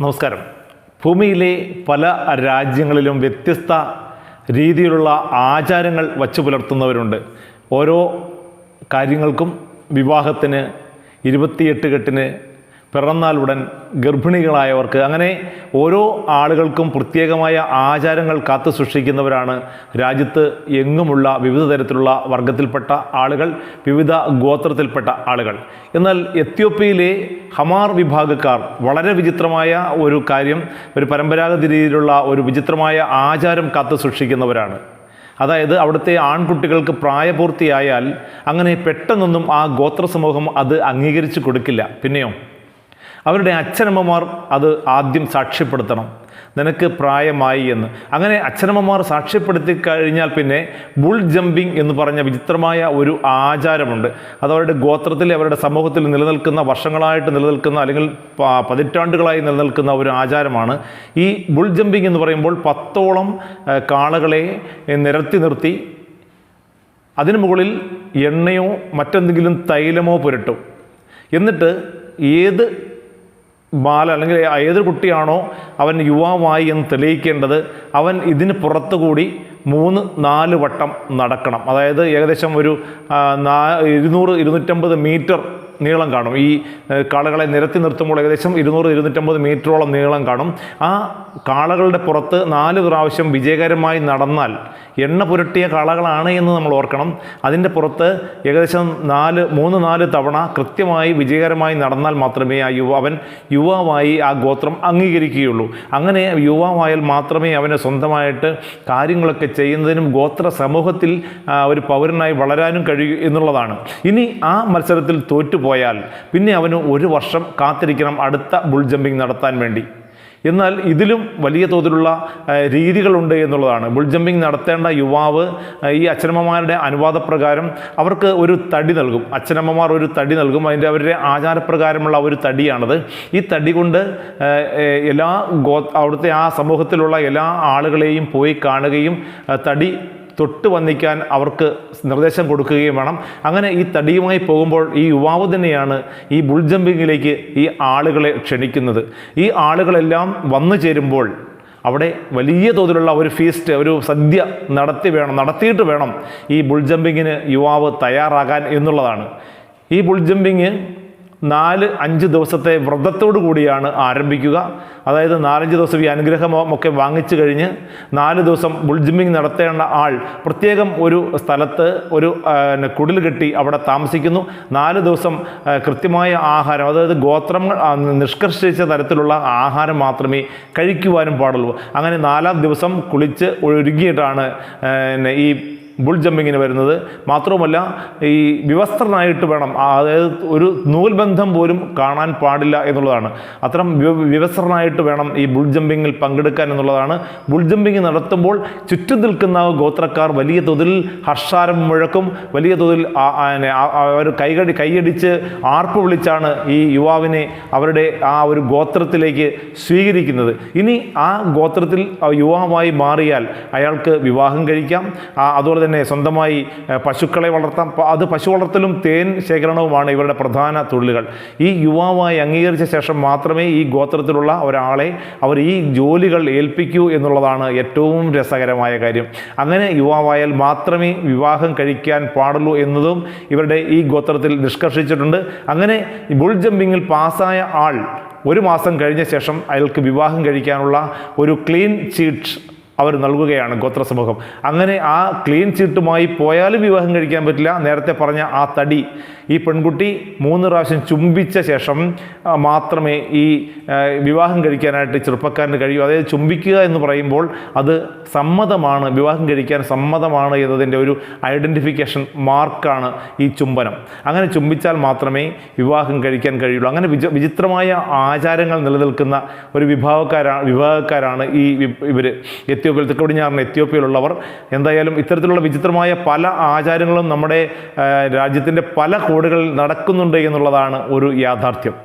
നമസ്കാരം. ഭൂമിയിലെ പല രാജ്യങ്ങളിലും വ്യത്യസ്ത രീതിയിലുള്ള ആചാരങ്ങൾ വച്ചു പുലർത്തുന്നവരുണ്ട്. ഓരോ കാര്യങ്ങൾക്കും വിവാഹത്തിന് ഇരുപത്തിയെട്ട് കെട്ടിന് പിറന്നാളുടൻ ഗർഭിണികളായവർക്ക് അങ്ങനെ ഓരോ ആളുകൾക്കും പ്രത്യേകമായ ആചാരങ്ങൾ കാത്തു സൂക്ഷിക്കുന്നവരാണ് രാജ്യത്ത് എങ്ങുമുള്ള വിവിധ തരത്തിലുള്ള വർഗത്തിൽപ്പെട്ട ആളുകൾ വിവിധ ഗോത്രത്തിൽപ്പെട്ട ആളുകൾ. എന്നാൽ എത്യോപ്യയിലെ ഹമാർ വിഭാഗക്കാർ വളരെ വിചിത്രമായ ഒരു കാര്യം ഒരു പരമ്പരാഗത രീതിയിലുള്ള ഒരു വിചിത്രമായ ആചാരം കാത്തു സൂക്ഷിക്കുന്നവരാണ്. അതായത് അവിടുത്തെ ആൺകുട്ടികൾക്ക് പ്രായപൂർത്തിയായാൽ അങ്ങനെ പെട്ടെന്നൊന്നും ആ ഗോത്ര സമൂഹം അത് അംഗീകരിച്ചു കൊടുക്കില്ല. പിന്നെയോ? അവരുടെ അച്ഛനമ്മമാർ അത് ആദ്യം സാക്ഷ്യപ്പെടുത്തണം. നിനക്ക് പ്രായമായി എന്ന്. അങ്ങനെ അച്ഛനമ്മമാർ സാക്ഷ്യപ്പെടുത്തി കഴിഞ്ഞാൽ പിന്നെ ബുൾ ജമ്പിങ് എന്ന് പറഞ്ഞ വിചിത്രമായ ഒരു ആചാരമുണ്ട്. അത് അവരുടെ ഗോത്രത്തിൽ അവരുടെ സമൂഹത്തിൽ നിലനിൽക്കുന്ന വർഷങ്ങളായിട്ട് നിലനിൽക്കുന്ന അല്ലെങ്കിൽ പതിറ്റാണ്ടുകളായി നിലനിൽക്കുന്ന ഒരു ആചാരമാണ്. ഈ ബുൾ ജമ്പിങ് എന്ന് പറയുമ്പോൾ പത്തോളം കാളകളെ നിരത്തി നിർത്തി അതിനു മുകളിൽ എണ്ണയോ മറ്റെന്തെങ്കിലും തൈലമോ പുരട്ടും. എന്നിട്ട് ഏത് ബാല അല്ലെങ്കിൽ ഏതൊരു കുട്ടിയാണോ അവൻ യുവാവായി എന്ന് തെളിയിക്കേണ്ടത് അവൻ ഇതിന് പുറത്തുകൂടി മൂന്ന് നാല് വട്ടം നടക്കണം. അതായത് ഏകദേശം ഒരു നാ ഇരുന്നൂറ് ഇരുന്നൂറ്റമ്പത് മീറ്റർ നീളം കാണും. ഈ കാളകളെ നിരത്തി നിർത്തുമ്പോൾ ഏകദേശം ഇരുന്നൂറ് ഇരുന്നൂറ്റമ്പത് മീറ്ററോളം നീളം കാണും. ആ കാളകളുടെ പുറത്ത് നാല് പ്രാവശ്യം വിജയകരമായി നടന്നാൽ എണ്ണ പുരട്ടിയ കാളകളാണ് എന്ന് നമ്മൾ ഓർക്കണം. അതിന്റെ പുറത്ത് ഏകദേശം നാല് മൂന്ന് നാല് തവണ കൃത്യമായി വിജയകരമായി നടന്നാൽ മാത്രമേ ആ യുവ അവൻ യുവാവായി ആ ഗോത്രം അംഗീകരിക്കുകയുള്ളൂ. അങ്ങനെ യുവാവായാൽ മാത്രമേ അവന് സ്വന്തമായിട്ട് കാര്യങ്ങളൊക്കെ ചെയ്യുന്നതിനും ഗോത്ര സമൂഹത്തിൽ ഒരു പൗരനായി വളരാനും കഴിയൂ എന്നുള്ളതാണ്. ഇനി ആ മത്സരത്തിൽ തോറ്റുപോയാൽ പിന്നെ അവന് ഒരു വർഷം കാത്തിരിക്കണം അടുത്ത ബുൾ ജമ്പിംഗ് നടത്താൻ വേണ്ടി. എന്നാൽ ഇതിലും വലിയ തോതിലുള്ള രീതികളുണ്ട് എന്നുള്ളതാണ്. ബുൾ ജമ്പിങ് നടത്തേണ്ട യുവാവ് ഈ അച്ഛനമ്മമാരുടെ അനുവാദപ്രകാരം അവർക്ക് ഒരു തടി നൽകും. അച്ഛനമ്മമാർ ഒരു തടി നൽകും. അതിന്റെ അവരുടെ ആചാരപ്രകാരമുള്ള ഒരു തടിയാണത്. ഈ തടി കൊണ്ട് എല്ലാ ഗോ അവിടുത്തെ ആ സമൂഹത്തിലുള്ള എല്ലാ ആളുകളെയും പോയി കാണുകയും തടി തൊട്ട് വന്നിക്കാൻ അവർക്ക് നിർദ്ദേശം കൊടുക്കുകയും വേണം. അങ്ങനെ ഈ തടിയുമായി പോകുമ്പോൾ ഈ യുവാവ് തന്നെയാണ് ഈ ബുൾ ജമ്പിങ്ങിലേക്ക് ഈ ആളുകളെ ക്ഷണിക്കുന്നത്. ഈ ആളുകളെല്ലാം വന്നു ചേരുമ്പോൾ അവിടെ വലിയ തോതിലുള്ള ഒരു ഫീസ്റ്റ് ഒരു സദ്യ നടത്തി വേണം നടത്തിയിട്ട് വേണം ഈ ബുൾ ജമ്പിങ്ങിന് യുവാവ് തയ്യാറാകാൻ എന്നുള്ളതാണ്. ഈ ബുൾ ജമ്പിങ് നാല് അഞ്ച് ദിവസത്തെ വ്രതത്തോടു കൂടിയാണ് ആരംഭിക്കുക. അതായത് നാലഞ്ച് ദിവസം ഈ അനുഗ്രഹമോ ഒക്കെ വാങ്ങിച്ചു കഴിഞ്ഞ് നാല് ദിവസം ബുൾജിമ്മിങ് നടത്തേണ്ട ആൾ പ്രത്യേകം ഒരു സ്ഥലത്ത് ഒരു കുടിൽ കെട്ടി അവിടെ താമസിക്കുന്നു. നാല് ദിവസം കൃത്യമായ ആഹാരം അതായത് ഗോത്രങ്ങൾ നിഷ്കർഷിച്ച തരത്തിലുള്ള ആഹാരം മാത്രമേ കഴിക്കുവാനും പാടുള്ളൂ. അങ്ങനെ നാലാം ദിവസം കുളിച്ച് ഒരുങ്ങിയിട്ടാണ് ഈ ബുൾ ജമ്പിങ്ങിന് വരുന്നത്. മാത്രവുമല്ല ഈ വിവസ്ത്രനായിട്ട് വേണം. അതായത് ഒരു നൂൽബന്ധം പോലും കാണാൻ പാടില്ല എന്നുള്ളതാണ്. അത്തരം വിവസ്ത്രനായിട്ട് വേണം ഈ ബുൾ ജമ്പിങ്ങിൽ പങ്കെടുക്കാൻ എന്നുള്ളതാണ്. ബുൾ ജമ്പിങ് നടത്തുമ്പോൾ ചുറ്റും നിൽക്കുന്ന ഗോത്രക്കാർ വലിയ തോതിൽ ഹർഷാരം മുഴക്കും വലിയ തോതിൽ അവർ കൈകടി കൈയടിച്ച് ആർപ്പ് വിളിച്ചാണ് ഈ യുവാവിനെ അവരുടെ ആ ഒരു ഗോത്രത്തിലേക്ക് സ്വീകരിക്കുന്നത്. ഇനി ആ ഗോത്രത്തിൽ യുവാവായി മാറിയാൽ അയാൾക്ക് വിവാഹം കഴിക്കാം. അതുപോലെ തന്നെ സ്വന്തമായി പശുക്കളെ വളർത്താം. അത് പശു വളർത്തലും തേൻ ശേഖരണവുമാണ് ഇവരുടെ പ്രധാന തൊഴിലുകൾ. ഈ യുവാവായി അംഗീകരിച്ച ശേഷം മാത്രമേ ഈ ഗോത്രത്തിലുള്ള ഒരാളെ അവർ ഈ ജോലികൾ ഏൽപ്പിക്കൂ എന്നുള്ളതാണ് ഏറ്റവും രസകരമായ കാര്യം. അങ്ങനെ യുവാവായാൽ മാത്രമേ വിവാഹം കഴിക്കാൻ പാടുള്ളൂ എന്നതും ഇവരുടെ ഈ ഗോത്രത്തിൽ നിഷ്കർഷിച്ചിട്ടുണ്ട്. അങ്ങനെ ബുൾ ജമ്പിങ്ങിൽ പാസ്സായ ആൾ ഒരു മാസം കഴിഞ്ഞ ശേഷം അയാൾക്ക് വിവാഹം കഴിക്കാനുള്ള ഒരു ക്ലീൻ ചീറ്റ് അവർ നൽകുകയാണ് ഗോത്രസമൂഹം. അങ്ങനെ ആ ക്ലീൻ ചീട്ടുമായി പോയാലും വിവാഹം കഴിക്കാൻ പറ്റില്ല. നേരത്തെ പറഞ്ഞ ആ തടി ഈ പെൺകുട്ടി മൂന്ന് പ്രാവശ്യം ചുംബിച്ച ശേഷം മാത്രമേ ഈ വിവാഹം കഴിക്കാനായിട്ട് ചെറുപ്പക്കാരന് കഴിയൂ. അതായത് ചുംബിക്കുക എന്ന് പറയുമ്പോൾ അത് സമ്മതമാണ് വിവാഹം കഴിക്കാൻ സമ്മതമാണ് എന്നതിന്റെ ഒരു ഐഡന്റിഫിക്കേഷൻ മാർക്കാണ് ഈ ചുംബനം. അങ്ങനെ ചുംബിച്ചാൽ മാത്രമേ വിവാഹം കഴിക്കാൻ കഴിയുള്ളൂ. അങ്ങനെ വിച വിചിത്രമായ ആചാരങ്ങൾ നിലനിൽക്കുന്ന ഒരു വിഭാഗക്കാരാണ് വിഭാഗക്കാരാണ് ഈ ഇവർ എത്യോപ്യയിൽ തെക്ക് പടിഞ്ഞാറിന് എത്യോപ്യയിലുള്ളവർ എന്തായാലും ഇത്തരത്തിലുള്ള വിചിത്രമായ പല ആചാരങ്ങളും നമ്മുടെ രാജ്യത്തിന്റെ പല കോടുകളിൽ നടക്കുന്നുണ്ട് എന്നുള്ളതാണ് ഒരു യാഥാർത്ഥ്യം.